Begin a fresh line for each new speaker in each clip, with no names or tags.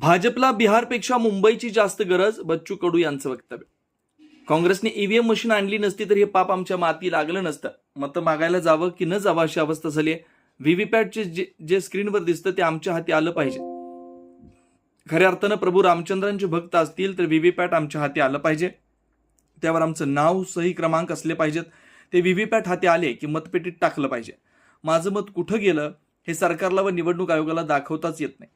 भाजपला बिहारपेक्षा मुंबईची जास्त गरज बच्चू कडू यांचं वक्तव्य. काँग्रेसने ईव्हीएम मशीन आणली नसती तर हे पाप आमच्या माती लागलं नसतं. मतं मागायला जावं की न जावं अशी अवस्था झाली आहे. व्हीव्हीपॅटचे जे जे स्क्रीनवर दिसतं ते आमच्या हाती आलं पाहिजे. खऱ्या अर्थानं प्रभू रामचंद्रांचे भक्त असतील तर व्हीव्हीपॅट आमच्या हाती आलं पाहिजे. त्यावर आमचं नाव सही क्रमांक असले पाहिजेत. ते व्हीव्हीपॅट हाती आले की मतपेटीत टाकलं पाहिजे. माझं मत कुठं गेलं हे सरकारला व निवडणूक आयोगाला दाखवताच येत नाही.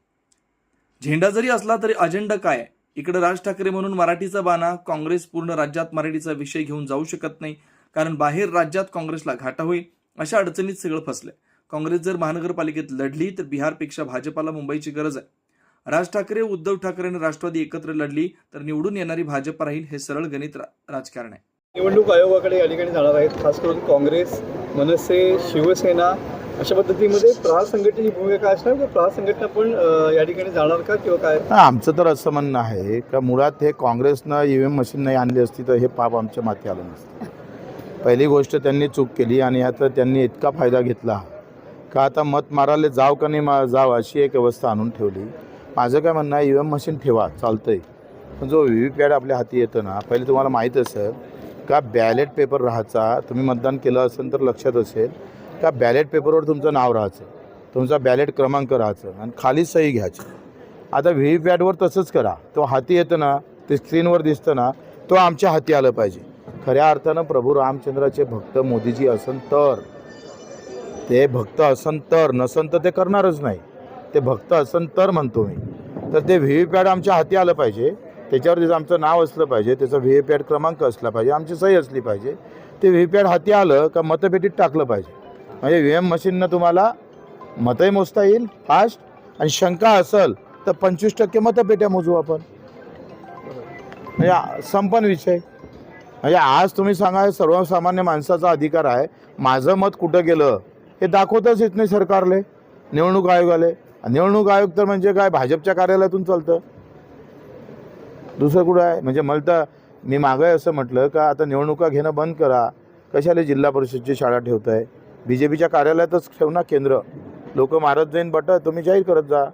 झेंडा जरी असला तरी अजेंडा काय? इकडे राज ठाकरे म्हणून मराठीचा बाणा काँग्रेस पूर्ण राज्यात मराठीचा विषय घेऊन जाऊ शकत नाही कारण बाहेर राज्यात काँग्रेसला घाटा होईल अशा अडचणीत सगळं फसलंय. काँग्रेस जर महानगरपालिकेत लढली तर बिहारपेक्षा भाजपाला मुंबईची गरज आहे. राज ठाकरे उद्धव ठाकरे आणि राष्ट्रवादी एकत्र लढली तर निवडून येणारी भाजप राहील हे सरळ गणित राजकारण आहे.
निवडणूक आयोगाकडे या ठिकाणी जाणार आहेत खास करून काँग्रेस मनसे शिवसेना अशा पद्धतीमध्ये प्रहार संघटनेची भूमिका काय असणार? म्हणजे किंवा प्रहार संघटना पण या ठिकाणी जाणार का किंवा काय?
आमचं तर असं म्हणणं आहे का मुळात हे काँग्रेसनं ई व्ही एम मशीन नाही आणली असती तर हे पाप आमच्या माथी आलं नसतं. पहिली गोष्ट त्यांनी चूक केली आणि आता त्यांनी इतका फायदा घेतला का आता मत मारायला जाव का नाही मा जाव अशी एक व्यवस्था आणून ठेवली. माझं काय म्हणणं आहे ई व्ही एम मशीन ठेवा चालतं आहे पण जो व्ही व्ही पॅड आपल्या हाती येतं ना पहिले तुम्हाला माहीत असेल का बॅलेट पेपर राहायचा तुम्ही मतदान केलं असेल तर लक्षात असेल. त्या बॅलेट पेपरवर तुमचं नाव राहायचं तुमचा बॅलेट क्रमांक राहायचं आणि खाली सही घ्यायची. आता व्ही व्ही पॅडवर तसंच करा. तो हाती येतं ना ते स्क्रीनवर दिसतं ना तो आमच्या हाती आलं पाहिजे. खऱ्या अर्थानं प्रभू रामचंद्राचे भक्त मोदीजी असन तर. ते भक्त असन तर नसन तर ते करणारच नाही. ते भक्त असन तर म्हणतो मी. तर ते व्ही व्ही पॅड आमच्या हाती आलं पाहिजे. त्याच्यावर त्याचं आमचं नाव असलं पाहिजे त्याचा व्ही व्ही पॅड क्रमांक असला पाहिजे आमची सही असली पाहिजे. ते व्ही व्ही पॅड हाती आलं का मतपेटीत टाकलं पाहिजे. म्हणजे व्ही एम मशीननं तुम्हाला मतही मोजता येईल फास्ट आणि शंका असेल तर पंचवीस टक्के मतपेट्या मोजू आपण. म्हणजे संपन विषय. म्हणजे आज तुम्ही सांगा हे सर्वसामान्य माणसाचा अधिकार आहे. माझं मत कुठं गेलं हे दाखवतच येत नाही सरकारले निवडणूक आयोगाले. निवडणूक आयोग तर म्हणजे काय भाजपच्या कार्यालयातून चालतं. दुसरं कुठं आहे? म्हणजे मला तर मी मागं असं म्हटलं का आता निवडणुका घेणं बंद करा. कशाला जिल्हा परिषदची शाळा ठेवत आहे बी जे पीच्या कार्यालयातच ठेव ना केंद्र. लोक मारत जाईन बट तुम्ही जाहीर करत जा.